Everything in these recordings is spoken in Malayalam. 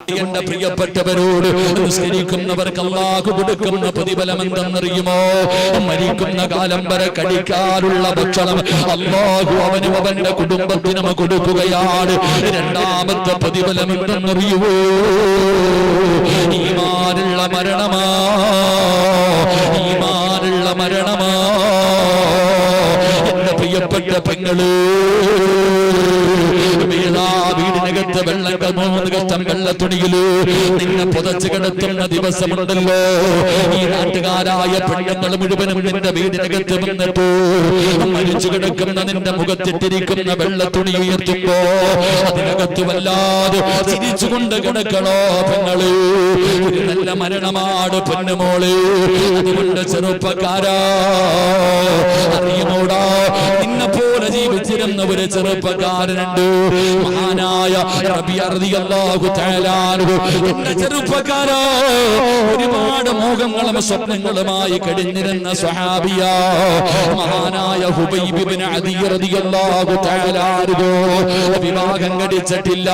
എന്റെ പ്രിയപ്പെട്ടവരോട് നിസ്കരിക്കുന്നവർക്ക് അള്ളാഹു കൊടുക്കുന്ന പ്രതിഫലം എന്തെന്നറിയുമോ മരിക്കുന്ന കാലം വരെ കഴിക്കാനുള്ള ഭക്ഷണം അള്ളാഹു അവനും അവന്റെ കുടുംബത്തിനും കൊടുക്കുകയാണ്. രണ്ടാമത്തെ പ്രതിഫലം എന്തെന്നറിയുമോ ഈമാനുള്ള മരണമാ. ഈമാനുള്ള മരണമാ. എന്റെ പ്രിയപ്പെട്ട പെങ്ങൾ വീടിനകത്ത് വെള്ളം മൂന്ന് കഷ്ടം നിന്നെ ഈ നാട്ടുകാരായ മുഴുവനും മരിച്ചു കിടക്കുന്ന നിന്റെ മുഖത്തിട്ടിരിക്കുന്ന ഉയർത്തുമ്പോ അതിനകത്ത് വല്ലാതെ ചിരിച്ചുകൊണ്ട് കിടക്കണോ പെങ്ങൾ? നല്ല മരണമാണ് പെണ്ണുമോൾ. അതുകൊണ്ട് ചെറുപ്പക്കാരാ അറിയുമോടാ? നിന്നെ ജീവിച്ചിരുന്ന ഒരു ചെറുപ്പക്കാരനുണ്ട്. മഹാനായ ഒരുപാട് മോഹങ്ങളും സ്വപ്നങ്ങളുമായി കഴിഞ്ഞിരുന്ന സ്വഹാബിയ. മഹാനായ. വിവാഹം കഴിച്ചിട്ടില്ല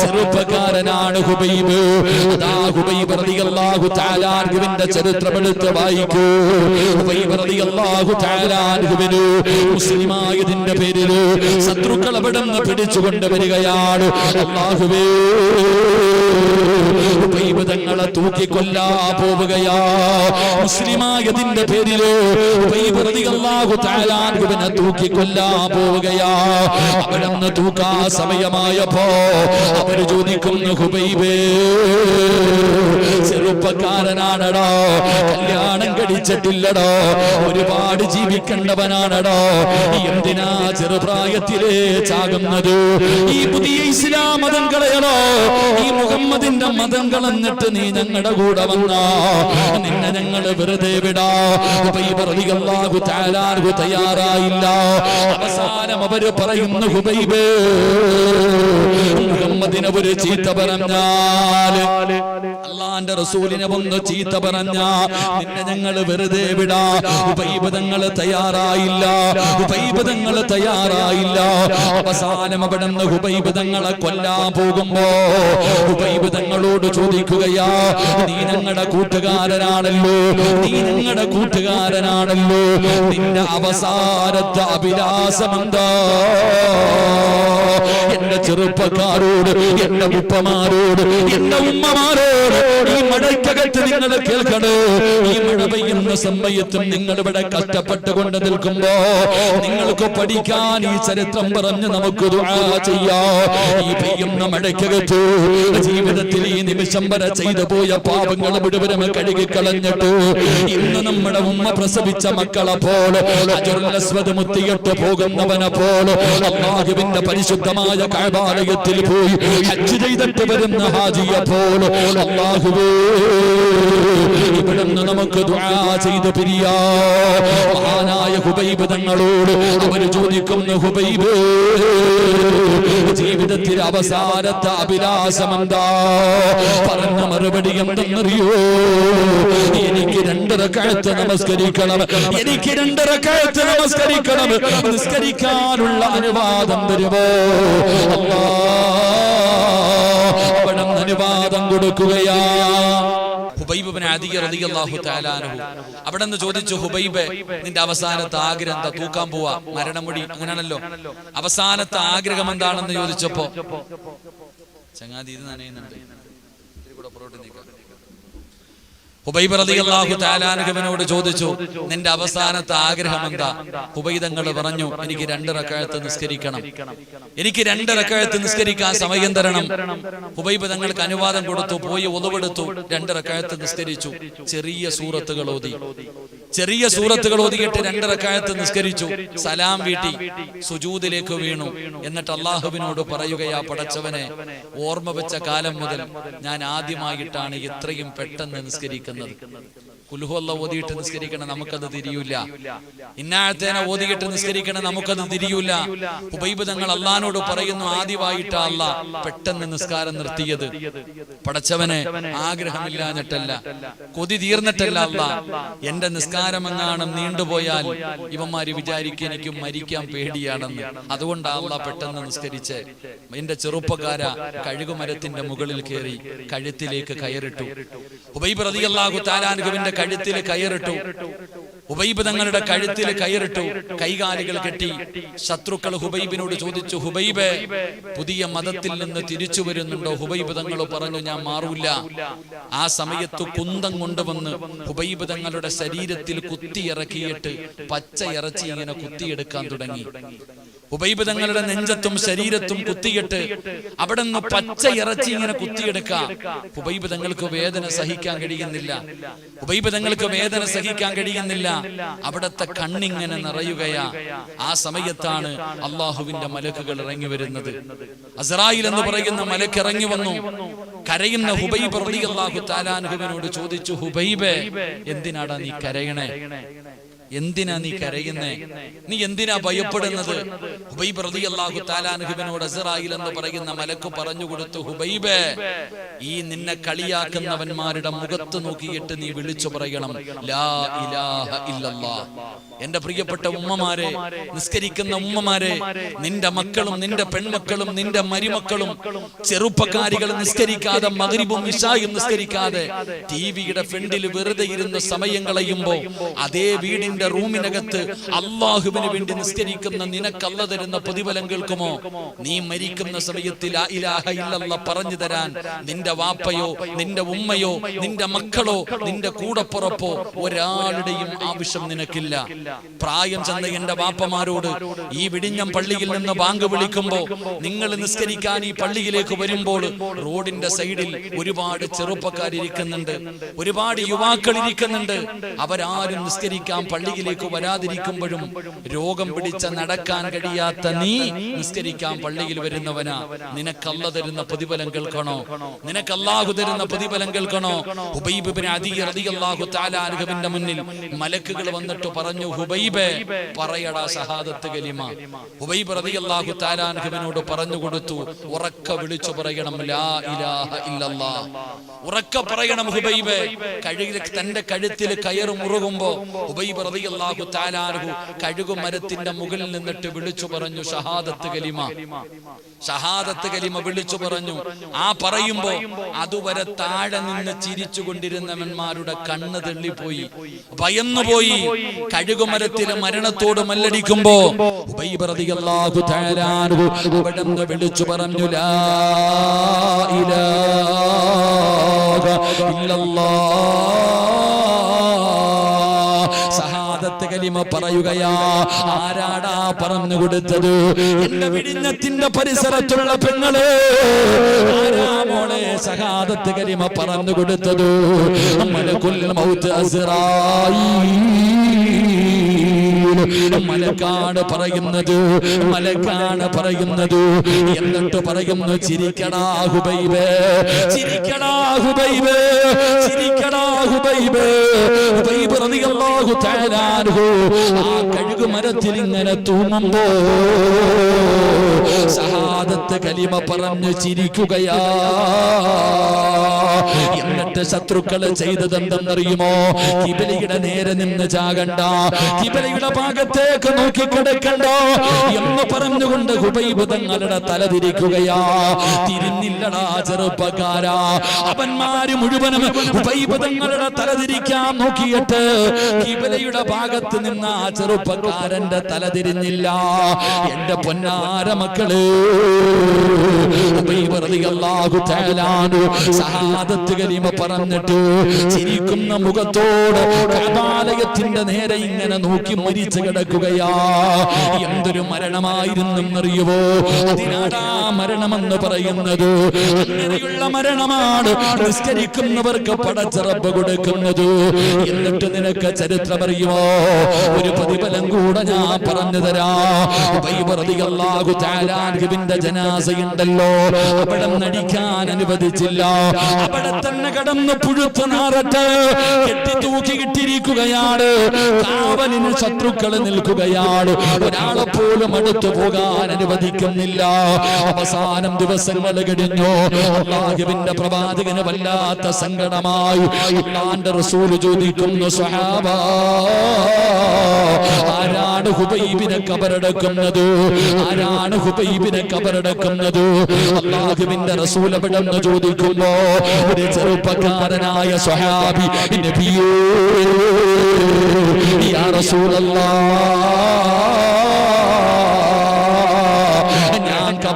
ചെറുപ്പക്കാരനാണ് ഹുബൈബ്. ഹുബൈബ് ചരിത്രമെടുത്ത് വായിക്കൂ. ഹുബൈബ് മുസ്ലിമായതിന്റെ ശത്രുക്കൾ അവിടെ നിന്ന് പിടിച്ചുകൊണ്ട് വരികയാണ്. അള്ളാഹുവേ തങ്ങളെ തൂക്കിക്കൊല്ലാ പോവുകയാ. മുസ്ലിമായതിന്റെ പേരിൽ അൻഹുവിനെ തൂക്കിക്കൊല്ലാ പോവുകയാ. അവിടെ നിന്ന് തൂക്കാ സമയമായപ്പോ അവർ ചോദിക്കുന്നു ഹുബൈബേ ചെറുപ്പക്കാരനാണടോ കല്യാണം കഴിച്ചിട്ടില്ലടോ ഒരുപാട് ജീവിക്കേണ്ടവനാണടോ എന്തിനാ ചാകുന്നത്. ഈ പുതിയ ഇസ്ലാം മതം കളയണോ? ഈ മുഹമ്മദിന്റെ മതം കളഞ്ഞിട്ട് നീ ഞങ്ങളുടെ കൂടെ വന്നാ? നിന്നെ ഞങ്ങൾ വെറുതെ വിടാ. ഹുബൈബ് തയ്യാറായില്ല. അവസാനം അവർ പറയുന്ന ഹുബൈബ് മുഹമ്മദിനെ ഒരു ചീത്ത പറഞ്ഞാൽ അള്ളാന്റെ റസൂലിനെ വന്ന് ചീത്ത പറഞ്ഞ നിന്നെ ഞങ്ങൾ വെറുതെ വിടാ. ഉപൈപതങ്ങൾ തയ്യാറായില്ല. ഉപൈപതങ്ങൾ തയ്യാറായില്ല. അവസാനം അവിടെ നിന്ന് ഉപൈപതങ്ങളെ കൊല്ലാൻ പോകുമ്പോ ഉപൈപതങ്ങളോട് ചോദിക്കുകയാ നീ ഞങ്ങളുടെ കൂട്ടുകാരനാണല്ലോ. നീ ഞങ്ങളുടെ കൂട്ടുകാരനാണല്ലോ. നിന്റെ അവസാനത്തെ അഭിലാസമെന്താ എന്റെ ചെറുപ്പക്കാരോട് എന്റെ ഉപ്പമാരോട് എന്റെ ഉമ്മമാരോട് ഈ മഴയ്ക്കകത്ത് നിങ്ങൾ കേൾക്കണോ? ഈ മഴ പെയ്യുന്ന സമയത്തും നിങ്ങൾ ഇവിടെ കഷ്ടപ്പെട്ടുകൊണ്ട് നിൽക്കുമ്പോ നിങ്ങൾക്ക് പഠിക്കാൻ ഈ ചരിത്രം പറഞ്ഞ് നമുക്ക് ചെയ്യാം. ഈ പെയ്യുന്ന മഴയ്ക്കകത്ത് ജീവിതത്തിൽ ഈ നിമിഷം വരെ ചെയ്തു പോയ പാപങ്ങൾ മുഴുവനും കഴുകിക്കളഞ്ഞിട്ട്. ഇന്ന് നമ്മുടെ ഉമ്മ പ്രസവിച്ച മക്കളെ പോലെ അജുർലസ്വത് മുത്തിയിട്ട് പോകുന്നവനെ പോലെ അള്ളാഹുവിന്റെ പരിശുദ്ധമായ കാഴ്വാലയത്തിൽ പോയി ഹജ്ജ് ചെയ്തിട്ട് വരുന്ന ഹാജിയെ പോലെ അള്ളാഹുവേ. ഇവിടുന്ന് നമുക്ക് ദുആ ചെയ്ത് പിരിയാ. മഹാനായ ഹുബൈബ് തങ്ങളോട് അവർ ചോദിക്കുന്നു ഹുബൈബ് ജീവിതത്തിൽ അവസാനത്തെ അഭിലാഷം പറഞ്ഞ മറുപടി എന്തെന്നറിയോ? എനിക്ക് രണ്ടര കഴുത്ത് നമസ്കരിക്കണം. എനിക്ക് രണ്ടര കഴുത്ത് നമസ്കരിക്കണം. നിസ്കരിക്കാനുള്ള അനുവാദം തരുമോ? അല്ലാ അനുവാദം കൊടുക്കുകയാ. അവിടെ നിന്ന് ചോദിച്ചു ഹുബൈബ് നിന്റെ അവസാനത്തെ ആഗ്രഹം എന്താ? തൂക്കാൻ പോവാ? മരണമുടി? അങ്ങനെയാണല്ലോ അവസാനത്തെ ആഗ്രഹം എന്താണെന്ന് ചോദിച്ചപ്പോ ചങ്ങാതി ഇത് നനയുന്നുണ്ട് ഇത്തിരി കൂടെ പുറകോട്ട് നീക്കാം. ഹുബൈബ് അള്ളാഹു തആലാനുഹുവിനോട് ചോദിച്ചു നിന്റെ അവസാനത്തെ ആഗ്രഹം എന്താ ഹുബൈദങ്ങൾ പറഞ്ഞു എനിക്ക് രണ്ട് റക്കാഴത്ത് നിസ്കരിക്കണം. എനിക്ക് രണ്ട് റക്കാഴത്ത് നിസ്കരിക്കാൻ സമയം തരണം. ഹുബൈബ് തങ്ങൾക്ക് അനുവാദം കൊടുത്തു പോയി ഒതുവെടുത്തു രണ്ട് റക്കാഴത്ത് നിസ്കരിച്ചു. ചെറിയ സൂറത്തുകൾ ഓതി. ചെറിയ സൂറത്തുകൾ ഓതിയിട്ട് രണ്ട് റക്കായത്ത് നിസ്കരിച്ചു. സലാം വീട്ടി സുജൂതിലേക്ക് വീണു. എന്നിട്ട് അള്ളാഹുവിനോട് പറയുകയാ പടച്ചവനെ ഓർമ്മ വെച്ച കാലം മുതൽ ഞാൻ ആദ്യമായിട്ടാണ് ഇത്രയും പെട്ടെന്ന് നിസ്കരിക്കുന്നത് kınladık. കുൽഹുവല്ല ഓതിയിട്ട് നിസ്കരിക്കണം നമുക്കത് തിരിയൂല. ഇന്നാഴത്തേനെ ഓതിയിട്ട് നിസ്കരിക്കണം നമുക്കത് തിരിയൂല. ഹുബൈബ് തങ്ങൾ അള്ളഹാനോട് പറയുന്നു ആദ്യമായിട്ടാ അല്ല പെട്ടെന്ന് നിസ്കാരം നിർത്തിയത്. പടച്ചവനെ ആഗ്രഹമില്ലാഞ്ഞിട്ടല്ല. കൊതി തീർന്നിട്ടല്ല അല്ല എന്റെ നിസ്കാരമെങ്ങാനും നീണ്ടുപോയാൽ ഇവന്മാര് വിചാരിക്കും എനിക്ക് മരിക്കാൻ പേടിയാണെന്ന്. അതുകൊണ്ടാ അല്ല പെട്ടെന്ന് നിസ്കരിച്ച്. എന്റെ ചെറുപ്പക്കാര കഴുകുമരത്തിന്റെ മുകളിൽ കയറി കഴുത്തിലേക്ക് കയറിട്ടു. ഉബൈബ് റതിയല്ലാഹു താലാൻഹുവിന്റെ കഴുത്തിൽ കയറിട്ടു. ഹുബൈബ് തങ്ങളുടെ കഴുത്തിൽ കയറിട്ടു. കൈകാലുകൾ കെട്ടി. ശത്രുക്കൾ ഹുബൈബിനോട് ചോദിച്ചു ഹുബൈബ് പുതിയ മതത്തിൽ നിന്ന് തിരിച്ചു വരുന്നുണ്ടോ? ഹുബൈബ് തങ്ങൾ പറഞ്ഞു ഞാൻ മാറൂല ആ സമയത്ത് കുന്തം കൊണ്ടുവന്ന് ഹുബൈബ് തങ്ങളുടെ ശരീരത്തിൽ കുത്തിയിറക്കിയിട്ട് പച്ച ഇറച്ചി ഇങ്ങനെ കുത്തിയെടുക്കാൻ തുടങ്ങി. ഹുബൈബ് തങ്ങളുടെ നെഞ്ചത്തും ശരീരത്തും കുത്തിയിട്ട് അവിടെ നിന്ന് പച്ച ഇറച്ചി ഇങ്ങനെ കുത്തിയെടുക്കാം. ഉപൈപതങ്ങൾക്ക് തങ്ങൾക്ക് വേദന സഹിക്കാൻ കഴിയുന്നില്ല. ഉപൈപതങ്ങൾക്ക് തങ്ങൾക്ക് വേദന സഹിക്കാൻ കഴിയുന്നില്ല. അവിടത്തെ കണ്ണിങ്ങനെ നിറയുകയാ. ആ സമയത്താണ് അള്ളാഹുവിന്റെ മലക്കുകൾ ഇറങ്ങി വരുന്നത്. അസറായിൽ എന്ന് പറയുന്ന മലക്ക് ഇറങ്ങി വന്നു. കരയുന്ന ഹുബൈബ് റളിയല്ലാഹു താലാൻഹുവിനോട് ചോദിച്ചു ഹുബൈബ് എന്തിനാടാ നീ കരയണേ? എന്തിനാ നീ കരയുന്നേ? നീ എന്തിനാ ഭയപ്പെടുന്നത്? ഹുബൈബ് റളിയല്ലാഹു താലാൻഹുബിനോട് അസറായിൽ എന്ന് പറയുന്ന മലക്ക് പറഞ്ഞു കൊടുത്തു ഹുബൈബേ. ഈ നിന്നെ കളിയാക്കുന്നവന്മാരുടെ മുഖത്ത് നോക്കിയിട്ട് നീ വിളിച്ചു പറയണം ലാ ഇലാഹ ഇല്ലല്ലാ എന്റെ പ്രിയപ്പെട്ട ഉമ്മമാരെ നിസ്കരിക്കുന്ന ഉമ്മമാരെ നിന്റെ മക്കളും നിന്റെ പെൺമക്കളും നിന്റെ മരുമക്കളും ചെറുപ്പക്കാരികൾ നിസ്കരിക്കാതെ മകരിബും ഇശായും നിസ്കരിക്കാതെ ടിവിയുടെ ഫ്രണ്ടിൽ വെറുതെ ഇരുന്ന് സമയം കളയുമ്പോ അതേ വീടിന്റെ റൂമിനകത്ത് അള്ളാഹുവിന് വേണ്ടി നിസ്കരിക്കുന്ന നിനക്കല്ല തരുന്ന പ്രതിഫലം കേൾക്കുമോ? നീ മരിക്കുന്ന സമയത്തിൽ പറഞ്ഞു തരാൻ നിന്റെ വാപ്പയോ നിന്റെ ഉമ്മയോ നിന്റെ മക്കളോ നിന്റെ കൂടപ്പുറപ്പോ ഒരാളുടെയും ആവശ്യം നിനക്കില്ല. പ്രായം ചെന്ന എന്റെ വാപ്പമാരോട് ഈ വിടിഞ്ഞം പള്ളിയിൽ നിന്ന് ബാങ്ക് വിളിക്കുമ്പോ നിങ്ങൾ നിസ്കരിക്കാൻ ഈ പള്ളിയിലേക്ക് വരുമ്പോൾ റോഡിന്റെ സൈഡിൽ ഒരുപാട് ചെറുപ്പക്കാരിരിക്കുന്നുണ്ട് ഒരുപാട് യുവാക്കൾ ഇരിക്കുന്നുണ്ട് അവരാരും നിസ്കരിക്കാൻ പള്ളിയിലേക്ക് വരാതിരിക്കുമ്പോഴും രോഗം പിടിച്ച നടക്കാൻ കഴിയാത്ത നീ നിസ്കരിക്കാൻ പള്ളിയിൽ വരുന്നവനാ. നിനക്കല്ല തരുന്ന പ്രതിഫലം കേൾക്കണോ? നിനക്കല്ലാഹു തരുന്ന പ്രതിഫലം കേൾക്കണോ? ഹുബൈബ് ഇബ്നു അദി റളിയല്ലാഹു തആല അൻഹുവിന്റെ മുന്നിൽ മലക്കുകൾ വന്നിട്ട് പറഞ്ഞു ഹുബൈബ് പറയടാ ഷഹാദത്ത് കലിമ. ഹുബൈബ് റളിയല്ലാഹു തആല അൻഹുവിനോട് പറഞ്ഞു കൊടുത്തു ഉറക്ക വിളിച്ചു പറയണം ലാ ഇലാഹ ഇല്ലല്ലാ ഉറക്ക പറയണം ഹുബൈബ്. കഴുകിൽ തന്റെ കഴുത്തിൽ കയറ് മുറുകുമ്പോ ഹുബൈബ് റളിയല്ലാഹു താലാർഹു കഴുകുമരത്തിന്റെ കഴുകു മരത്തിന്റെ മുകളിൽ നിന്നിട്ട് വിളിച്ചു പറഞ്ഞു ഷഹാദത്ത് കലിമ. ഷഹാദത്ത് കലിമ വിളിച്ചു പറഞ്ഞു. ആ പറയുമ്പോ അതുവരെ താഴെ നിന്ന് ചിരിച്ചു കൊണ്ടിരുന്നവന്മാരുടെ കണ്ണ് തള്ളിപ്പോയി ഭയന്നുപോയി. കഴുകുമരത്തിലെ മരണത്തോട് മല്ലടിക്കുമ്പോ വിളിച്ചു പറഞ്ഞു ലാ ഇലാഹ ഇല്ലല്ലാഹ് സഹാദത്ത് കലിമ പറയുകയാ ആരാടാ പറഞ്ഞു കൊടുത്തത്? എന്റെ വിഴിഞ്ഞത്തിന്റെ പരിസരത്തുള്ള പെങ്ങളെ. മോളെ സഹാദത്ത് കലിമ പറഞ്ഞു കൊടുത്തത്? മലക്കുൽ മൗത്ത് അസ്റായീൽ മലക്കാണ് പറയുന്നത് മലക്കാട് പറയുന്നത്. എന്നിട്ട് പറയുന്നു ചിരിക്കടാ ഹുബൈബേ ചിരിക്കടാ ഹുബൈബേ ചിരിക്കടാ ഹുബൈബേ. ഹുബൈബ് റളിയല്ലാഹു തആല ആ കഴുകു മരത്തിൽ ഇങ്ങനെ തൂങ്ങുമ്പോ സഹാദത്ത് കലിമ പറഞ്ഞു ചിരിക്കുകയാ. എന്നിട്ട് ശത്രുക്കൾ ചെയ്തതെന്തെന്നറിയുമോ? കിബലിയുടെ നേരെ നിന്ന് ചാകണ്ട. കിബലിയുടെ ഭാഗത്തേക്ക് നോക്കി കിടക്കണ്ട എന്ന് പറഞ്ഞുകൊണ്ട് ഹുബൈബുധങ്ങളുടെ തല തിരിക്കുകയാ. തിരിഞ്ഞില്ലടാ ചെറുപ്പക്കാരാ. അവന്മാര് മുഴുവനും ഹുബൈബുധങ്ങളുടെ തല തിരിക്കാൻ നോക്കിയിട്ട് കിബലയുടെ ഭാഗത്ത് നിന്ന് ആ ചെറുപ്പക്കാരന്റെ തല തിരിഞ്ഞില്ല. എന്റെ പൊന്നാര മക്കൾ റളിയല്ലാഹു കലീമ പറഞ്ഞിട്ട് ചിരിക്കുന്ന മുഖത്തോട് കബാലയത്തിന്റെ നേരെ ഇങ്ങനെ നോക്കി മരിച്ചു കിടക്കുകയാ. എന്തൊരു മരണമായിരുന്നെന്നറിയുവോ? അതിനാടാ മരണമെന്ന് പറയുന്നത്. അങ്ങനെയുള്ള മരണമാണ് നിസ്കരിക്കുന്നവർക്ക് പടച്ചിറപ്പ് കൊടുക്കുന്നത്. എന്നിട്ട് നിനക്ക് ചരിത്രം അറിയുമോ? ഒരു പ്രതിഫലം കൂടെ ഞാൻ പറഞ്ഞു തരാ. ജനാസയുണ്ടല്ലോ. അവിടം നടിക്കാൻ അനുവദിച്ചില്ല. അവിടെ തന്നെ കടന്ന് പുഴുത്തു നാറട്ട്. കെട്ടി തൂക്കിയിട്ടിരിക്കുകയാണ് കാവലിന് ശത്രുക്കൾ നിൽക്കുകയാണ്. ഒരാളെ പോലും അടുത്തു പോകാൻ അനുവദിക്കുന്നില്ല. അവസാനം ദിവസങ്ങൾ കഴിഞ്ഞു. അള്ളാഹുവിന്റെ പ്രവാചകന് വല്ലാത്ത സങ്കടമായി. അള്ളാന്റെ റസൂൽ ചോദിക്കുന്നു സ്വഹാബ ആരാണ് ഹുബൈബിനെ കബറടക്കുന്നത്? ആരാണ് ഹുബൈബിനെ കബറടക്കുന്നത്? അള്ളാഹുവിന്റെ റസൂൽ എവിടെന്ന് ചോദിക്കുമ്പോ ഒരു ചെറുപ്പക്കാരനായ സ്വഹാബി നബിയേ യാ റസൂലല്ലാ.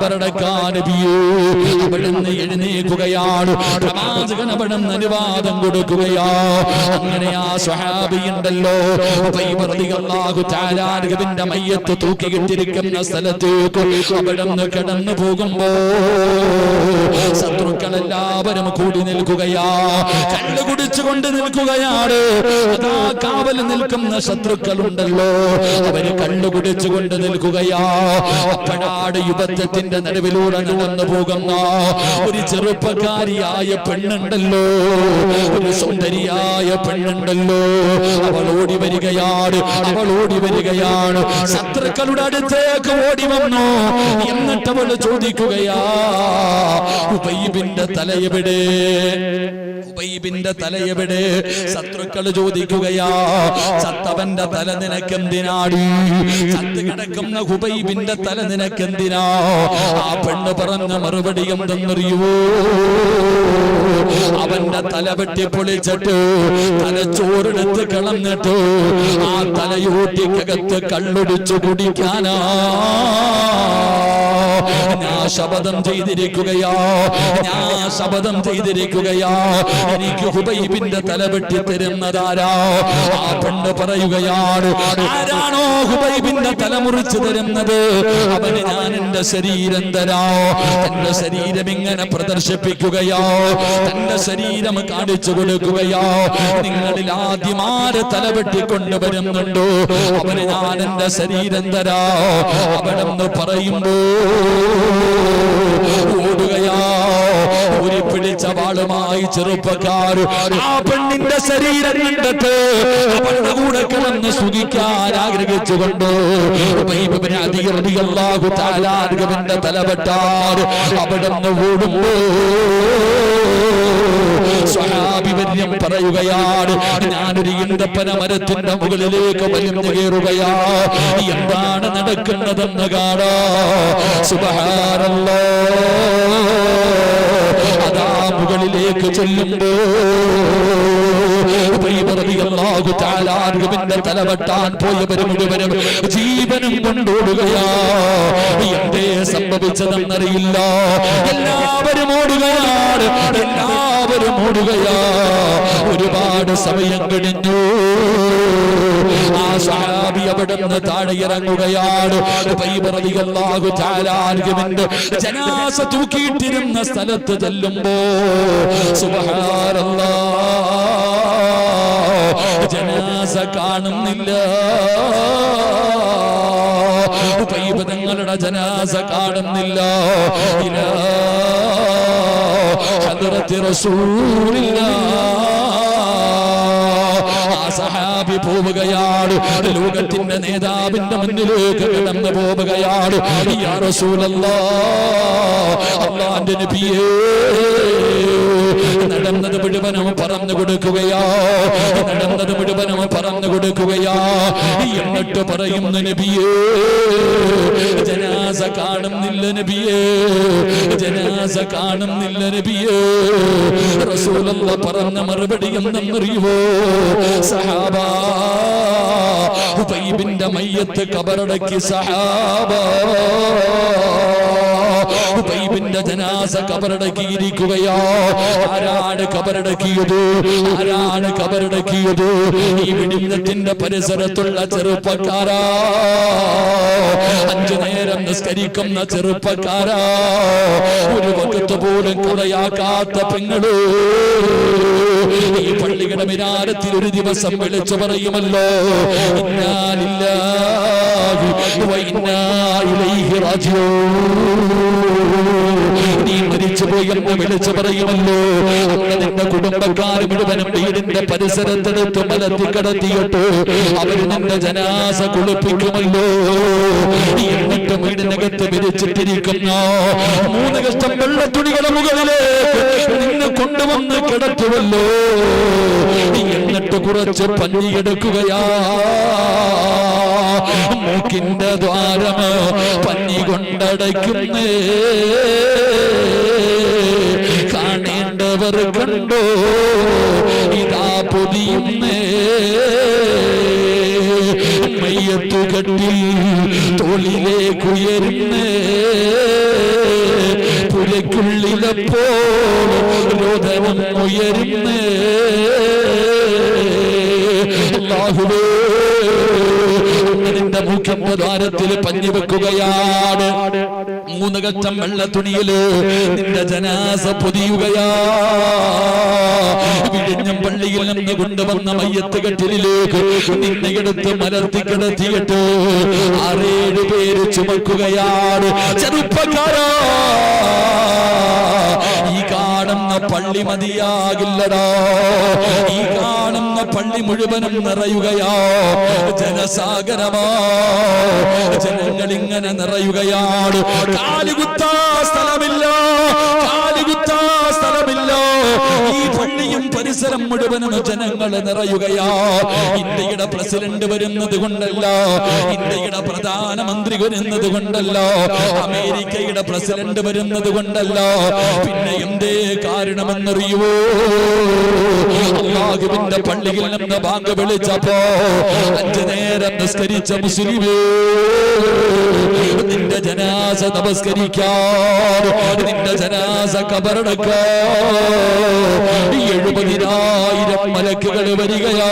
ഞാൻ കബറടക്കാൻ നബിയേ അവിടുന്ന് എഴുന്നേൽക്കുകയാണ്. പ്രവാചകൻ അവിടുന്ന് അനുവാദം കൊടുക്കുകയാ. അങ്ങനെ ആ സ്വഹാബി ഉണ്ടല്ലോ. ാഹുവിന്റെ മയ്യത്ത് തൂക്കിയിട്ടിരിക്കുന്ന സ്ഥലത്തേക്ക് അവിടുന്ന് കിടന്നു പോകുമ്പോ ശത്രുക്കൾ എല്ലാവരും കൂടി നിൽക്കുകയാ. കണ്ണു കുടിച്ചുകൊണ്ട് നിൽക്കുകയാണ്. അതാ കാവൽ നിൽക്കുന്ന ശത്രുക്കളുണ്ടല്ലോ അവർ കണ്ണു കുടിച്ചുകൊണ്ട് നിൽക്കുകയാ. അപ്പോഴാണ് യുവത്വത്തിന്റെ നടുവിലൂടെ നടന്നു പോകുന്ന ഒരു ചെറുപ്പക്കാരിയായ പെണ്ണുണ്ടല്ലോ. ഒരു സുന്ദരിയായ പെണ്ണുണ്ടല്ലോ. അവൾ ഓടി വരികയാണ് അവൾ ഓടി വരികയാണ്. ശത്രുക്കളുടെ അടുത്തേക്ക് ഓടി വന്നു. എന്നിട്ട് അവൾ ചോദിക്കുകയാ ഉബൈബിന്റെ തലയെവിടെ ഉബൈബിന്റെ തലയെവിടെ ശത്രുക്കൾ ചോദിക്കുകയാ ചത്തവന്റെ തല നിനക്കെന്തിനാടി? ചത്ത് കിടക്കുന്ന ഹുബൈബിന്റെ തല നിനക്കെന്തിനാ? ആ പെണ്ണ് പറഞ്ഞ മറുപടി എന്തെന്നറിയുവോ അവന്റെ തല വെട്ടി പൊളിച്ചിട്ട് തലച്ചോറെടുത്ത് കളഞ്ഞിട്ട് ആ തലയൂട്ടിക്കകത്ത് കണ്ണുടിച്ചു കുടിക്കാനാ. ഞാൻ ശബദം ചെയ്തിരിക്കുകയാ. ഞാൻ ശബദം ചെയ്തിരിക്കുകയാ. എനിക്ക് ഹുബൈബിന്റെ തലവെട്ടി തരുന്നതാരാ ആ പെണ്ണ് പറയുകയാണ് ആരാണോ ഹുബൈബിന്റെ തല മുറിച്ചു തരുന്നത്? അവന് ഞാൻ എന്റെ ശരീരം തരാ. എന്റെ ശരീരം ഇങ്ങനെ പ്രദർശിപ്പിക്കുകയോ. തന്റെ ശരീരം കാണിച്ചു കൊടുക്കുകയാ. നിങ്ങളിൽ ആദ്യം ആര് തല വെട്ടിക്കൊണ്ടുവരുന്നുണ്ടോ അവന് ഞാൻ എന്റെ ശരീരം തരാ. അവനെന്ന് പറയുമ്പോ ഓടുകയാ. ഒരു പിടിച്ച വാളുമായി ചെറുപ്പക്കാർ ആ പെണ്ണിന്റെ ശരീരം കണ്ടിട്ട് അവളുടെ കൂടെ കിടന്ന് സ്തുതിക്കാൻ ആഗ്രഹിച്ചുകൊണ്ട് അധികറിയാഹുത്താലാർഗവന്റെ തലവെട്ടാർ അവിടുന്ന് ഓടുമ്പോ സ്വഹാഭിവര്യം പറയുകയാണ്. ഞാനൊരു ഈന്തപ്പന മരത്തിന്റെ മുകളിലേക്ക് വലിഞ്ഞു കയറുകയാ എന്താണ് നടക്കുന്നതെന്ന് കാണാ. സുബഹാരല്ലോ അതാ മുകളിലേക്ക് ചെല്ലുമ്പോ തലവട്ടാൻ പോയവരും മുഴുവനും ജീവനും കൊണ്ടോടുകയാ. സംഭവിച്ചതെന്നറിയില്ല എല്ലാവരും ഓടുകയാണ്. എല്ലാവരും ഓടുകയാ. ഒരുപാട് സമയം കഴിഞ്ഞു. ആ സഹാബി അവിടെ നിന്ന് താഴെ ഇറങ്ങുകയാണ് ജനാസ തൂക്കിയിട്ടിരുന്ന സ്ഥലത്ത് ചെല്ലുമ്പോ സുബഹാരല്ലാ ജനാസ കാണുന്നില്ല. പൈബതങ്ങളുടെ ജനാസ കാണുന്നില്ല. ഹദ്റത്തി റസൂലില്ലാ സഹാബി പോവുകയാണ് ലോകത്തിന്റെ നേതാവിന്റെ മുന്നിലേക്ക് കടന്നു പോവുകയാണ് അള്ളാന്റെ നബിയേ നടന്നത് മുഴുവനും പറഞ്ഞു കൊടുക്കുകയാ. നടന്നത് മുഴുവനും പറഞ്ഞു കൊടുക്കുകയാ. എന്നിട്ട് പറയുന്ന നബിയേ ജനാസ കാണുന്നില്ല നബിയേ. ജനാസ കാണുന്നില്ല നബിയേ. റസൂലുള്ള പറഞ്ഞ മറുപടി എന്തെന്നറിയുവോ സഹാബ ഹുബൈബിന്റെ മയ്യത്ത് കബറടക്കി സഹാബ. ഹുബൈബിന്റെ ജനാസ കബറടക്കിയിരിക്കുകയോ. ആരാണ് കബറടക്കിയത്? ആരാണ് കബറടക്കിയത്? ഈ വിടിഞ്ഞത്തിന്റെ പരിസരത്തുള്ള ചെറുപ്പക്കാരാ. അഞ്ചു നേരം നിസ്കരിക്കുന്ന ചെറുപ്പക്കാരാ. ഒരു വക്കത്ത് പോലും കുറയാക്കാത്ത പെങ്ങളൂ. ഈ പള്ളിയുടെ മിനാരത്തിൽ ഒരു ദിവസം വിളിച്ചു പറയുമല്ലോ ഇന്നാലില്ലാഹി നീ മരിച്ചു പോയെന്ന് വിളിച്ചു പറയുമല്ലോ നിന്റെ കുടുംബക്കാർ മുഴുവനും വീടിന്റെ പരിസരത്തെടുത്ത് മലത്തി കടത്തിയിട്ട് അവർ നിന്റെ ജനാസ കുളിപ്പിക്കുമല്ലോ. എന്നിട്ട് വീടിനകത്ത് വിരിച്ചിട്ടിരിക്കുന്നു മൂന്ന് കഷ്ടം വെള്ള തുണികളുടെ മുകളിലേക്ക് നിന്ന് കൊണ്ടുവന്ന് കിടത്തുമല്ലോ. എന്നിട്ട് കുറച്ച് പഞ്ഞിയെടുക്കുകയാ. മൂക്കിന്റെ ദ്വാരമോ പഞ്ഞി കൊണ്ടടയ്ക്കുന്നേ? കാണേണ്ടവർ കണ്ടോ? ഇതാ പൊതിയുന്നേ. മയ്യത്തു കെട്ടി തോളിലേക്കുയരുന്നേ പുലയ്ക്കുള്ളിലപ്പോൾ രോദനം ഉയരുന്നേ അല്ലാഹുവേ നിന്റെ മൂക്കിന്റെ ദ്വാരത്തിൽ മൂന്ന് കച്ചം വെള്ള തുണിയിൽ നിന്റെ ജനാസ പൊതിയുകയാ. പള്ളിയിൽ നിന്ന് കൊണ്ടുവന്ന മയ്യത്ത് കെട്ടിലേക്ക് നിന്നെ എടുത്ത് മലർത്തി കിടത്തിയിട്ട് ആറേഴ് പേര് ചുമക്കുകയാണ്. ചെറുപ്പക്കാരാ കാണുന്ന പള്ളി മതിയാകില്ലടാ. ഈ കാണുന്ന പള്ളി മുഴുവനും നിറയുകയാ. ജനസാഗരമാ. ജനങ്ങൾ ഇങ്ങനെ നിറയുകയാണ്. കാലുകുത്താ സ്ഥലമില്ല. ഈ പള്ളിയും പരിസരം മുഴുവനും ജനങ്ങൾ നിറയുകയാ. ഇന്ത്യയുടെ പ്രസിഡന്റ് വരുന്നത് കൊണ്ടല്ല ഇന്ത്യയുടെ പ്രധാനമന്ത്രി വരുന്നത് കൊണ്ടല്ല അമേരിക്കയുടെ പ്രസിഡന്റ് വരുന്നത് കൊണ്ടല്ല. പിന്നെ എന്തേ കാരണമെന്നറിയുവോ? അള്ളാഹുവിന്റെ പള്ളിയിൽ നിന്ന് ബാങ്ക് വിളിച്ചപ്പോ അഞ്ചു നേരം നിസ്കരിച്ച മുസ്ലിമേ നിന്റെ ജനാസ നമസ്കരിക്കാൻ നിന്റെ ജനാസ കബറടക്കാൻ എഴുപതിനായിരം മലക്കുകൾ വരികയാ.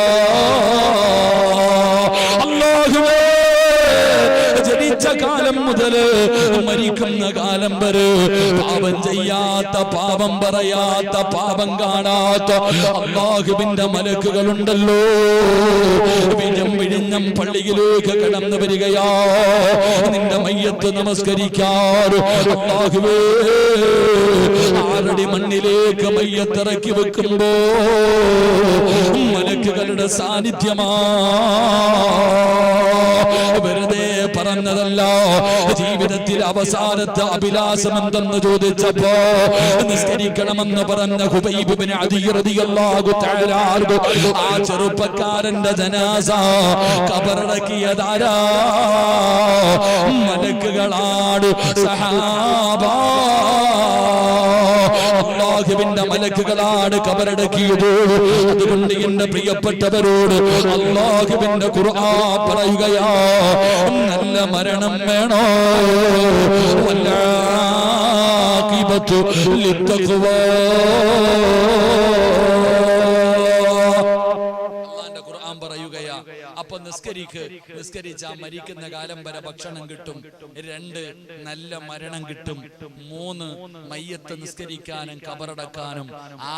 കാലം മുതൽ മരിക്കുന്ന കാലം വരെ പാപം ചെയ്യാത്ത പാപം പറയാത്ത പാപം കാണാത്ത അള്ളാഹുവിന്റെ മലക്കുകളുണ്ടല്ലോ. വിഴം വിഴിഞ്ഞം പള്ളിയിലേക്ക് കടന്നു വരികയാ. നിന്റെ മയ്യത്ത് നമസ്കരിക്കാറ് അള്ളാഹുവേ ആറടി മണ്ണിലേക്ക് മയ്യത്തിറക്കി വെക്കുമ്പോ മലക്കുകളുടെ സാന്നിധ്യമാ. വെറുതെ പറഞ്ഞതല്ല. ജീവിതത്തിൽ അവസാനത്തെ അഭിലാഷം എന്തെന്ന് ചോദിച്ചപ്പോ നിസ്കരിക്കണമെന്ന് പറഞ്ഞ ഹുബൈബിന് ചെറുപ്പക്കാരന്റെ ജനാസ മലക്കുകളാണ് സഹാബാ. അള്ളാഹുവിന്റെ മലക്കുകളാണ് കബറടക്കിയത്. അതുകൊണ്ട് എന്റെ പ്രിയപ്പെട്ടവരോട് അള്ളാഹുവിന്റെ ഖുർആ പറയുകയാ നല്ല മരണം വേണോ? വല്ലാഖിബത്തു അള്ളാന്റെ നിസ്കരിക്ക് നിസ്കരിച്ച മരിക്കുന്ന കാലം വരെ ഭക്ഷണം കിട്ടും. രണ്ട് നല്ല മരണം കിട്ടും. മൂന്ന് മയ്യത്ത് നിസ്കരിക്കാനും കബറടക്കാനും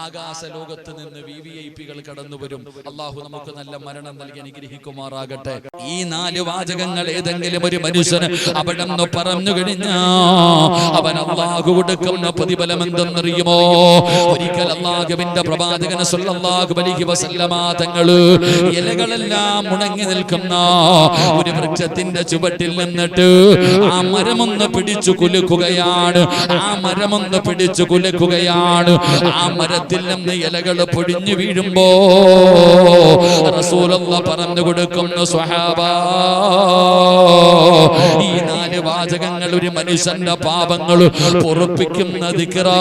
ആകാശ ലോകത്ത് നിന്ന് വി വി ഐ പികൾ കടന്നു വരും അള്ളാഹു നമുക്ക് നല്ല മരണം നൽകി അനുഗ്രഹിക്കുമാറാകട്ടെ. ഈ നാല് വാചകങ്ങൾ ഏതെങ്കിലും ഒരു മനുഷ്യന് അവിടെ നിന്ന് പറഞ്ഞു കഴിഞ്ഞാ അവൻ അള്ളാഹു കൊടുക്കുന്ന പ്രതിഫലം എന്തെന്നറിയുമോ ഒരിക്കൽ അള്ളാഹുവിന്റെ അലൈഹി വസല്ലമ തങ്ങൾ ഇലകളെല്ലാം മുണങ്ങി നിൽക്കുന്ന ഒരു വൃക്ഷത്തിന്റെ ചുവട്ടിൽ നിന്നിട്ട് ആ മരമൊന്ന് പിടിച്ചു കുലുക്കുകയാണ്. ആ മരമൊന്ന് പിടിച്ചു കുലുക്കുകയാണ്. ആ മരത്തിൽ നിന്ന് ഇലകൾ പൊടിഞ്ഞു വീഴുമ്പോ റസൂലുള്ള പറഞ്ഞു കൊടുക്കുന്നു സ്വഹാബ. ഈ നാല് വാചകങ്ങൾ ഒരു മനുഷ്യന്റെ പാപങ്ങൾ പൊറുപ്പിക്കുന്ന ദിക്റാ.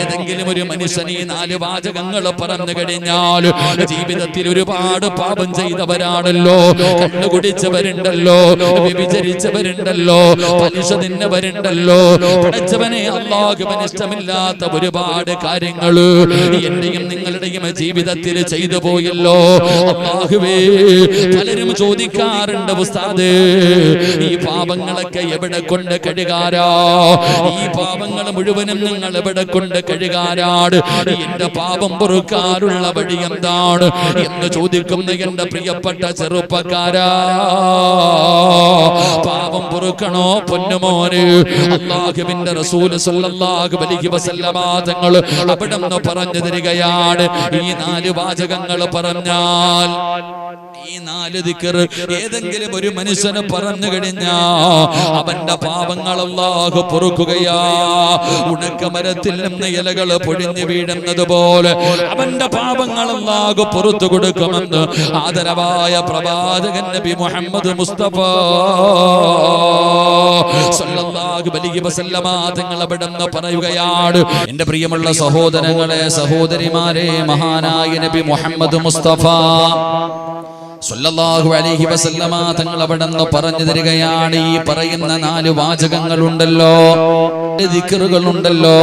ഏതെങ്കിലും ഒരു മനുഷ്യൻ ഈ നാല് വാചകങ്ങൾ പറഞ്ഞു കഴിഞ്ഞാൽ ജീവിതത്തിൽ ഒരുപാട് പാപം ചെയ്തവരാണല്ലോ. കണ്ണു കുടിച്ചവരുണ്ടല്ലോ വ്യഭിചരിച്ചവരുണ്ടല്ലോ പലിശ തിന്നവരുണ്ടല്ലോ. പഠിച്ചവനെ അള്ളാഹുമനിഷ്ടമില്ലാത്ത ഒരുപാട് കാര്യങ്ങൾ എന്റെയും നിങ്ങളുടെയും ജീവിതത്തിൽ ചെയ്തു പോയല്ലോ. അള്ളാഹുവേ പലരും ചോദിക്കാറുണ്ട് ഉസ്താദ് ഈ പാപങ്ങളൊക്കെ എവിടെ കൊണ്ട് കഴുകാരാ ഈ പാപങ്ങൾ മുഴുവനും നിങ്ങൾ എവിടെ കൊണ്ട് കഴുകാനാണ് എന്റെ പാപം പൊറുക്കാനുള്ള വഴി എന്താണ് എന്ന് ചോദിക്കുന്ന എന്റെ പ്രിയപ്പെട്ട ചെറുപ്പക്കാരാ. പാപം പൊറുക്കണോ പൊന്നുമോന്? അള്ളാഹുവിന്റെ റസൂൽ സല്ലല്ലാഹു അലൈഹി വസല്ലമ തങ്ങൾ അവിടെ നിന്ന് പറഞ്ഞു തരികയാണ്. ഈ നാല് വാചകങ്ങൾ പറഞ്ഞാൽ ഈ നാല് ദിക്കർ ഏതെങ്കിലും ഒരു മനുഷ്യന് പറഞ്ഞു കഴിഞ്ഞാ അവന്റെ പാപങ്ങൾ അല്ലാഹു പൊറുക്കുകയാ. ഉണക്കമരത്തിൽ നിന്ന് ഇലകൾ പൊഴിഞ്ഞു വീഴുന്നത് പോലെ അവന്റെ പാപങ്ങൾ അല്ലാഹു പുറത്തു കൊടുക്കുമെന്ന് ആദരവായ പ്രവാചകൻ നബി മുഹമ്മദ് മുസ്തഫ പറയുകയാണ് എന്റെ പ്രിയമുള്ള സഹോദരങ്ങളെ സഹോദരിമാരെ മഹാനായ നബി മുഹമ്മദ് മുസ്തഫ സല്ലല്ലാഹു അലൈഹി വസല്ലമ തങ്ങൾ അവിടെ നിന്ന് പറഞ്ഞു തരികയാണ് ഈ പറയുന്ന നാല് വാചകങ്ങളുണ്ടല്ലോ ദിക്കറുകളുണ്ടല്ലോ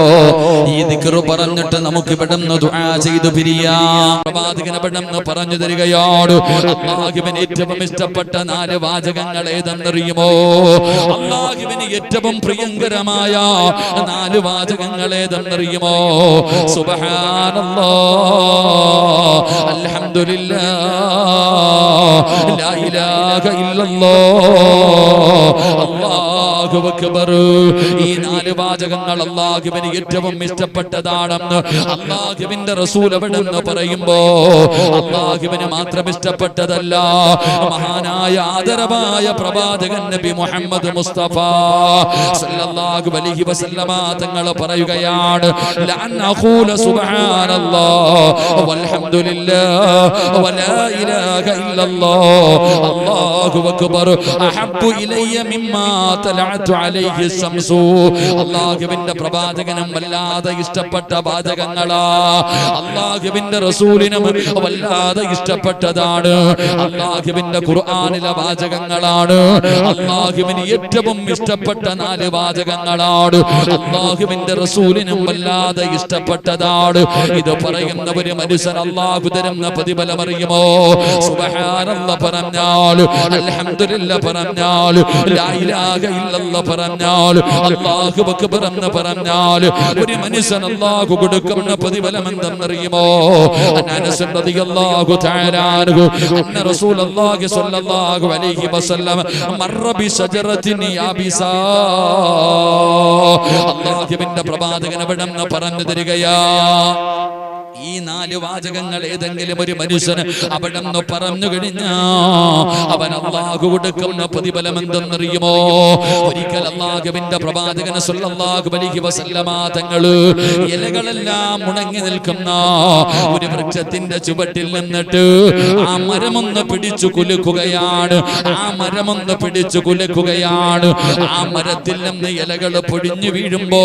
ഈ ദിക്കറ് പറഞ്ഞിട്ട് നമുക്ക് ഇവിടെ ദുആ ചെയ്തു പിരിയാ. പ്രവാചകൻ അവിടെ പറഞ്ഞു തരികയാണ് അള്ളാഹുവിന് ഏറ്റവും ഇഷ്ടപ്പെട്ട നാല് വാചകങ്ങൾ ഏതെന്നറിയുമോ? അള്ളാഹുവിന് ഏറ്റവും പ്രിയങ്കരമായ നാല് വാചകങ്ങൾ ഏതെന്നറിയുമോ? സുബ്ഹാനല്ലാഹ് അൽഹംദുലില്ലാഹ് ലാ ഇലാഹ അല്ലാഹു അക്ബർ. ഈ നാല് വാചകങ്ങൾ അള്ളാഹുവിന് ഏറ്റവും ഇഷ്ടപ്പെട്ടതാണെന്ന് അള്ളാഹുവിന്റെ റസൂൽ അവിടെ നിന്ന് പറയുമ്പോ അള്ളാഹുവിന് മാത്രം ഇഷ്ടപ്പെട്ടതല്ല. മഹാനായ ആദരവായ പ്രവാചകൻ നബി മുഹമ്മദ് മുസ്തഫ സല്ലല്ലാഹു അലൈഹി വസല്ലമ തങ്ങൾ പറയുകയാണ് ലഅൻ അഖൂല സുബ്ഹാനല്ലാഹ് വൽഹംദുലില്ലാഹ് വലാ ഇലാഹ ഇല്ലല്ലാഹ് അല്ലാഹു അക്ബർ. അഹബ്ബു ഇലയ്യ മിമ്മാ തലഅതു അലൈഹി ശംസു. അല്ലാഹുവിന്റെ പ്രവാചകനും വല്ലാതെ ഇഷ്ടപ്പെട്ട വാചകങ്ങളാ. അല്ലാഹുവിന്റെ റസൂലിനും വല്ലാതെ ഇഷ്ടപ്പെട്ടതാണ്. അല്ലാഹുവിന്റെ ഖുർആനിലെ വാചകങ്ങളാണ്. അല്ലാഹുവിന് ഏറ്റവും ഇഷ്ടപ്പെട്ട നാല് വാചകങ്ങളാണ്. അല്ലാഹുവിന്റെ റസൂലിനും വല്ലാതെ ഇഷ്ടപ്പെട്ടതാണ്. ഇത് പറയുന്ന ഒരു മനുഷ്യൻ അല്ലാഹു തരുന്ന പ്രതിഫലം അറിയുമോ പറഞ്ഞാൽ ലാ ഇലാഹ അല്ലാഹു അക്ബർ എന്ന് ഒരു മനുഷ്യൻ അല്ലാഹു കൊടുക്കുന്ന തആല റസൂലുള്ളാഹി സ്വല്ലല്ലാഹു അലൈഹി വസല്ലം പ്രവാചകൻ പറഞ്ഞു തരികയാ? ഈ നാല് വാചകങ്ങൾ ഏതെങ്കിലും ഒരു മനുഷ്യന് അവിടെ നിന്ന് പറഞ്ഞു കഴിഞ്ഞാ അവൻ അള്ളാഹു കൊടുക്കുന്ന പ്രതിഫലം എന്തെന്നറിയുമോ ഒരിക്കൽ അള്ളാഹുവിന്റെ പ്രവാചകന സുല്ലാഹു അലൈഹി വസല്ലമ തങ്ങൾ ഇലകളെല്ലാം മുണങ്ങി നിൽക്കുന്ന ഒരു വൃക്ഷത്തിന്റെ ചുവട്ടിൽ നിന്നിട്ട് ആ മരമൊന്ന് പിടിച്ചു കുലുക്കുകയാണ്. ആ മരമൊന്ന് പിടിച്ചു കുലുക്കുകയാണ്. ആ മരത്തിൽ നിന്ന് ഇലകൾ പൊടിഞ്ഞു വീഴുമ്പോ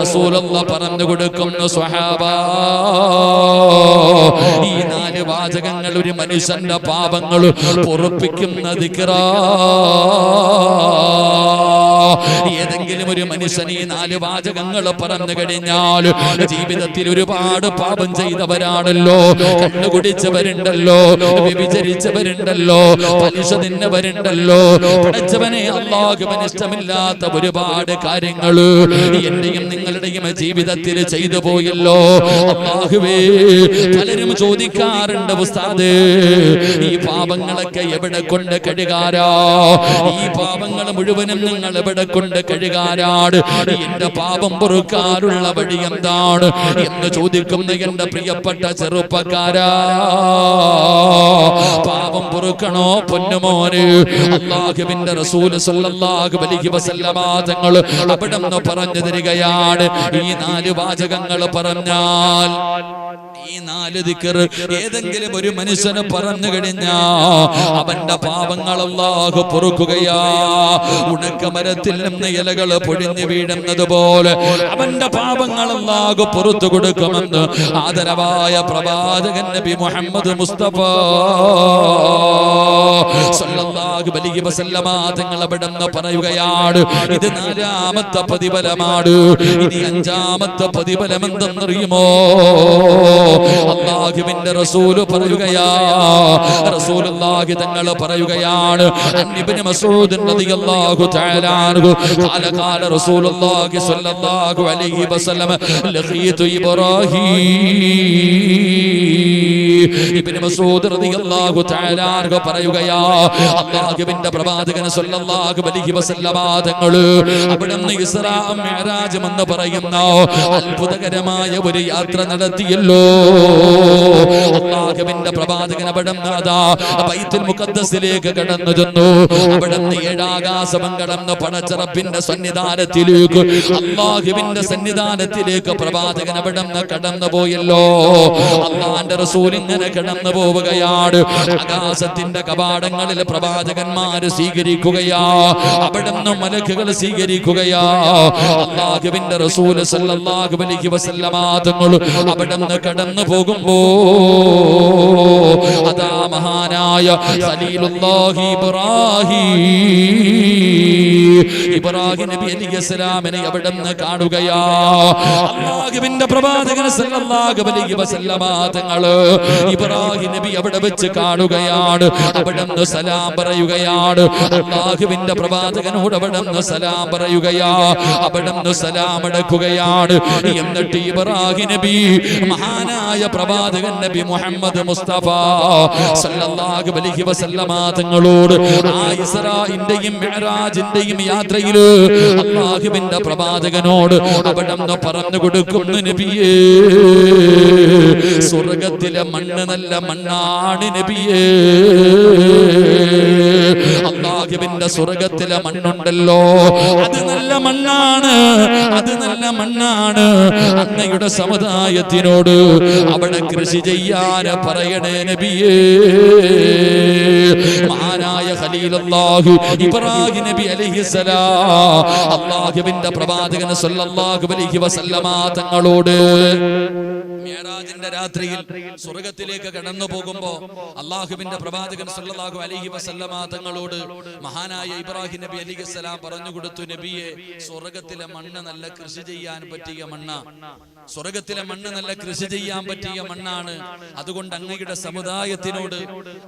റസൂലുള്ള പറഞ്ഞു കൊടുക്കുന്ന സ്വഹാബ ഈ നാല് വാചകങ്ങൾ ഒരു മനുഷ്യന്റെ പാപങ്ങൾ പൊറുപ്പിക്കുന്ന ഏതെങ്കിലും ഒരു മനുഷ്യൻ ഈ നാല് വാചകങ്ങൾ പറഞ്ഞു കഴിഞ്ഞാൽ ജീവിതത്തിൽ ഒരുപാട് പാപം ചെയ്തവരാണല്ലോ. കണ്ണു കുടിച്ചവരുണ്ടല്ലോ വ്യഭിചരിച്ചവരുണ്ടല്ലോ പലിശ തിന്നവരുണ്ടല്ലോ. പഠിച്ചവനെ അള്ളാഹുവിന് ഇഷ്ടമില്ലാത്ത ഒരുപാട് കാര്യങ്ങൾ എന്റെയും നിങ്ങളുടെയും ജീവിതത്തിൽ ചെയ്തു പോയല്ലോ. പലരും ചോദിക്കാറുണ്ട് ഉസ്താദ് ഈ പാപങ്ങളൊക്കെ എവിടെ കൊണ്ട് കഴുകാരാ ഈ പാപങ്ങൾ മുഴുവനും നിങ്ങൾ എവിടെ കൊണ്ട് കഴുകാരാട് എന്റെ പാപം പൊറുക്കാനുള്ള വഴി എന്താണ്? എന്ന് ചോദിക്കുന്ന എന്റെ പ്രിയപ്പെട്ട ചെറുപ്പക്കാരാ പാപം പൊറുക്കണോ പൊന്നുമോന് അള്ളാഹുവിന്റെ റസൂൽ സല്ലല്ലാഹു അലൈഹി വസല്ലമ തങ്ങൾ അവിടെ നിന്ന് പറഞ്ഞു തരികയാണ്. ഈ നാല് വാചകങ്ങൾ പറഞ്ഞാൽ ഈ നാല് ദിക്കർ ഏതെങ്കിലും ഒരു മനുഷ്യന് പറഞ്ഞു കഴിഞ്ഞാ അവന്റെ പാപങ്ങൾ അല്ലാഹു പൊറുക്കുകയാ. ഉണക്കമരത്തിൽ നിന്ന് ഇലകൾ പൊഴിഞ്ഞു വീഴുന്നത് പോലെ അവന്റെ പാപങ്ങൾ അല്ലാഹു പുറത്തു കൊടുക്കുമെന്ന് ആദരവായ പ്രവാചകൻ നബി മുഹമ്മദ് മുസ്തഫ സല്ലല്ലാഹു അലൈഹി വസല്ലമ തങ്ങൾ അവിടെ നിന്ന് പറയുകയാണ് ഇത് നാലാമത്തെ പ്രതിഫലമാണ്. ഇനി അഞ്ചാമത്തെ പ്രതിഫലം എന്തെന്നറിയുമോ അള്ളാഹുവിന്റെ റസൂൽ പറയുകയാ. റസൂലുള്ളാഹി തങ്ങൾ പറയുകയാണ് ഇബ്നു മസ്ഊദ് റളിയല്ലാഹു തആല അൻഹു ഖാല ഖാല റസൂലുള്ളാഹി സ്വല്ലല്ലാഹു അലൈഹി വസല്ലം ലഖീതു ഇബ്രാഹീം. ഇബ്നു മസ്ഊദ് റളിയല്ലാഹു തആല അൻഹു പറയുകയാ അല്ലാഹുവിന്റെ പ്രവാചകൻ സ്വല്ലല്ലാഹു അലൈഹി വസല്ലമ തങ്ങൾ അവിടുന്ന് ഇസ്രാ മിഅ്റാജ് എന്ന് പറയുന്ന അത്ഭുതകരമായ ഒരു യാത്ര നടത്തിയല്ലോ. അല്ലാഹുവിന്റെ പ്രവാചകൻ അതാ ബൈത്തുൽ മുഖദ്ദസിലേക്ക് കടന്നു ചെന്നു. അവിടുന്ന് ഏഴാകാശം കടന്ന് പണച്ചറപ്പിന്റെ സന്നിധാനത്തിലേക്ക് അള്ളാഹുവിന്റെ സന്നിധാനത്തിലേക്ക് പ്രവാചകൻ അവിടുന്ന് കടന്നു പോയല്ലോ. അള്ളാന്റെ റസൂൽ ഇങ്ങനെ കടന്നു പോവുകയാണ്. ആകാശത്തിന്റെ കവാടങ്ങളിൽ പ്രവാചകന്മാര് സ്വീകരിക്കുകയാ. അവിടുന്ന് മലക്കുകൾ സ്വീകരിക്കുകയാ. അള്ളാഹുവിന്റെ റസൂൽ സല്ലല്ലാഹു അലൈഹി വസല്ലമ തങ്ങൾ അവിടുന്ന് കടന്നു പോകുമ്പോ അതാ മഹാനായ ഖലീലുല്ലാഹി ഇബ്രാഹിം. ഇബ്രാഹിം നബി അലൈഹിസ്സലാമിനെ അവിടെന്ന് കാണുകയാ. അല്ലാഹുവിന്റെ പ്രവാചകൻ സല്ലല്ലാഹു അലൈഹി വസല്ലമ തങ്ങൾ ഇബ്രാഹിം നബി അവിടെ വെച്ച് കാണുകയാണ് അവിടെന്ന് സലാം പറയുകയാണ്. അല്ലാഹുവിന്റെ പ്രവാചകനോട് അവിടെന്ന് സലാം പറയുകയാ അവിടെന്ന് സലാം അടക്കുകയാണ് എന്നിട്ട് ഇബ്രാഹിം നബി മഹാനായ പ്രവാചകൻ നബി മുഹമ്മദ് മുസ്തഫ സല്ലല്ലാഹു അലൈഹി വസല്ലമ തങ്ങളോട് ആ ഇസ്രായിന്റെയും മിഅ്റാജിന്റെയും യാത്രയിൽ അല്ലാഹുവിന്റെ പ്രവാചകനോട് അവിടുന്ന് പറഞ്ഞു കൊടുക്കുന്നു നബിയേ. സ്വർഗത്തിലെ മണ്ണ് നല്ല മണ്ണാണ് നബിയേ. അള്ളാഹുവിന്റെ സ്വർഗത്തിലെ മണ്ണുണ്ടല്ലോ. അത് നല്ല മണ്ണാണ്. അത് നല്ല മണ്ണാണ്. അങ്ങയുടെ സമുദായത്തിനോട് അവിടെ കൃഷി ചെയ്യാൻ പറയണേ നബിയേ. മഹാനായ ഖലീലല്ലാഹു ഇബ്രാഹിം നബി അലൈഹിസ്സലാം അള്ളാഹുവിന്റെ പ്രവാചകൻ സല്ലല്ലാഹു അലൈഹി വസല്ലമ തങ്ങളോട് രാത്രിയിൽ സ്വർഗത്തിലേക്ക് കടന്നു പോകുമ്പോ അള്ളാഹുവിന്റെ പ്രവാചകൻ സല്ലല്ലാഹു അലൈഹി വസല്ലമ തങ്ങളോട് മഹാനായ ഇബ്രാഹിം നബി അലിഖിസ്സലാം പറഞ്ഞു കൊടുത്തു നബിയെ സ്വർഗത്തിലെ മണ്ണ് നല്ല കൃഷി ചെയ്യാൻ പറ്റിയ മണ്ണ. സ്വർഗത്തിലെ മണ്ണ് നല്ല കൃഷി ചെയ്യാൻ പറ്റിയ മണ്ണാണ്. അതുകൊണ്ട് അങ്ങയുടെ സമുദായത്തിനോട്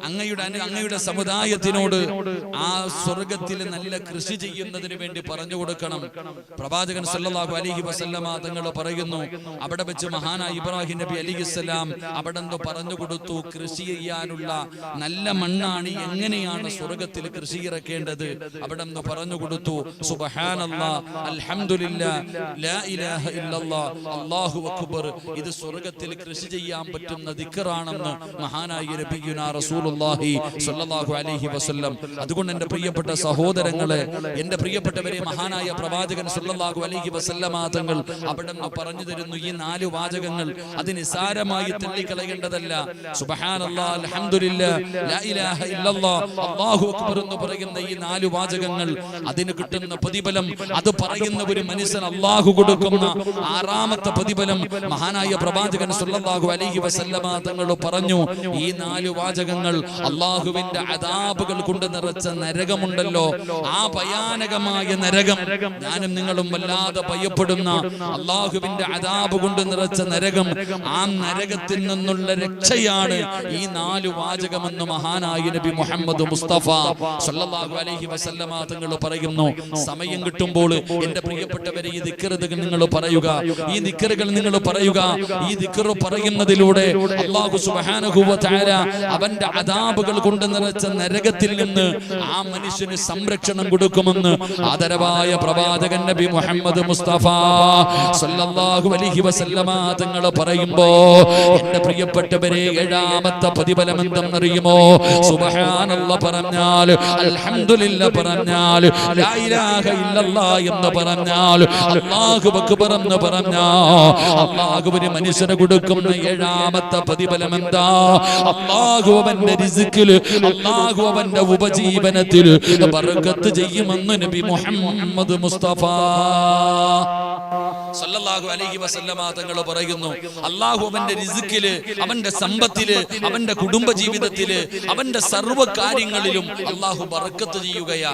അങ്ങയുടെ അങ്ങയുടെ സമുദായത്തിനോട് ആ സ്വർഗത്തിൽ നല്ല കൃഷി ചെയ്യുന്നതിന് വേണ്ടി പറഞ്ഞു കൊടുക്കണം. പ്രവാചകൻ സല്ലല്ലാഹു അലൈഹി വസല്ലമ തങ്ങൾ പറയുന്നു. അവിടെ വെച്ച് മഹാനായ ഇബ്രാഹിം നബി അലിഹിസ്സലാം അവിടെ എന്തോ പറഞ്ഞു കൊടുത്തു. കൃഷി ചെയ്യാനുള്ള നല്ല മണ്ണാണ് എങ്ങനെയാണ് സ്വർഗത്തിൽ കൃഷി ഇറക്കേണ്ടത്? അവിടെ നിന്ന് പറഞ്ഞു കൊടുത്തു. സുബ്ഹാനല്ലാഹ് അൽഹംദുലില്ലാ ലാ ഇലാഹ ഇല്ലല്ലാ അല്ലാഹു. അക്ബർ ഇത് സ്വർഗത്തിൽ കൃഷി ചെയ്യാൻ പറ്റുന്ന ദിക്റാണെന്ന് മഹാനായ നബിയുനാ റസൂലുള്ളാഹി സ്വല്ലല്ലാഹു അലൈഹി വസല്ലം. അതുകൊണ്ട് എന്റെ പ്രിയപ്പെട്ട സഹോദരങ്ങളെ എന്റെ പ്രിയപ്പെട്ടവരെ മഹാനായ പ്രവാചകൻ സ്വല്ലല്ലാഹു അലൈഹി വസല്ലമ തങ്ങൾ അവിടെ നിന്ന് പറഞ്ഞു തരുന്നു ഈ നാല് വാചകങ്ങൾ. അത് നിസാരമായി തള്ളിക്കളയേണ്ടതല്ല സുബ്ഹാനല്ലാഹ് അൽഹംദുലില്ലാ ലാ ഇലാഹ ഇല്ലല്ലാ അല്ലാഹു അക്ബർ എന്ന് പറയുന്ന ഈ നാല് വാചകങ്ങൾ അതിന് കിട്ടുന്ന പ്രതിഫലം അത് പറയുന്ന ഒരു മനുഷ്യൻ അല്ലാഹു കൊടുക്കുന്ന ആറാമത്തെ പ്രതിഫലം മഹാനായ പ്രവാചകൻ സല്ലല്ലാഹു അലൈഹി വസല്ലമ തങ്ങൾ പറഞ്ഞു ഈ നാല് വാചകങ്ങൾ അള്ളാഹുവിന്റെ അദാബുകൾ കൊണ്ട് നിറച്ച നരകമുണ്ടല്ലോ. ആ ഭയാനകമായ നരകം ഞാനും നിങ്ങളും വല്ലാതെ ഭയപ്പെടുന്ന അള്ളാഹുവിന്റെ അദാബ് കൊണ്ട് നിറച്ച നരകം ആ നരകത്തിൽ നിന്നുള്ള രക്ഷയാണ് ഈ നാല് വാചകമെന്ന് മഹാനായ നബി മുഹമ്മദ് മുസ്തഫ സല്ലല്ലാഹു അലൈഹി വസല്ലമ തങ്ങൾ പറയുന്നു സമയം കിട്ടുമ്പോൾ എന്റെ പ്രിയപ്പെട്ടവരെ ഈ നിക്കറുകൾ നിങ്ങൾ പറയുക. ഈ ദിക്കറുകൾ നിങ്ങൾ പറയുക ഈ ദിക്കറ് പറയുന്നതിലൂടെ അള്ളാഹു തആല അവന്റെ അതാപുകൾ കൊണ്ട് നിറച്ച നരകത്തിൽ നിന്ന് ആ മനുഷ്യന് സംരക്ഷണം കൊടുക്കുമെന്ന് ആദരവായ പ്രവാചകൻ നബി മുഹമ്മദ് മുസ്തഫ സല്ലല്ലാഹു അലൈഹി വസല്ലമ തങ്ങൾ പറയുമ്പോ എന്റെ പ്രിയപ്പെട്ടവരെ ഏഴാമത്തെ പ്രതിഫലം എന്തെന്നറിയുമോ? സുബഹാനുള്ള പറഞ്ഞാൽ അൽഹംദുലില്ല പറഞ്ഞാൽ ലാ ഇലാഹ ഇല്ലല്ലാ എന്ന് പറഞ്ഞാൽ അല്ലാഹു അക്ബർ എന്ന് പറഞ്ഞാ അല്ലാഹുവിന് മനുഷ്യന് കൊടുക്കുന്ന ഏഴാമത്തെ പ്രതിഫലം എന്താ? അള്ളാഹു അവന്റെ റിസ്കിൽ അള്ളാഹു അവന്റെ ഉപജീവനത്തിൽ ബർക്കത്ത് ചെയ്യുമെന്ന് നബി മുഹമ്മദ് മുസ്തഫ. സല്ലല്ലാഹു അലൈഹി വസല്ലമ തങ്ങൾ പറയുന്നു അള്ളാഹു അവന്റെ റിസ്കിൽ അവന്റെ സമ്പത്തിൽ അവന്റെ കുടുംബ ജീവിതത്തിൽ അവന്റെ സർവ കാര്യങ്ങളിലും അള്ളാഹു ബറക്കത്ത് ചെയ്യുകയാ.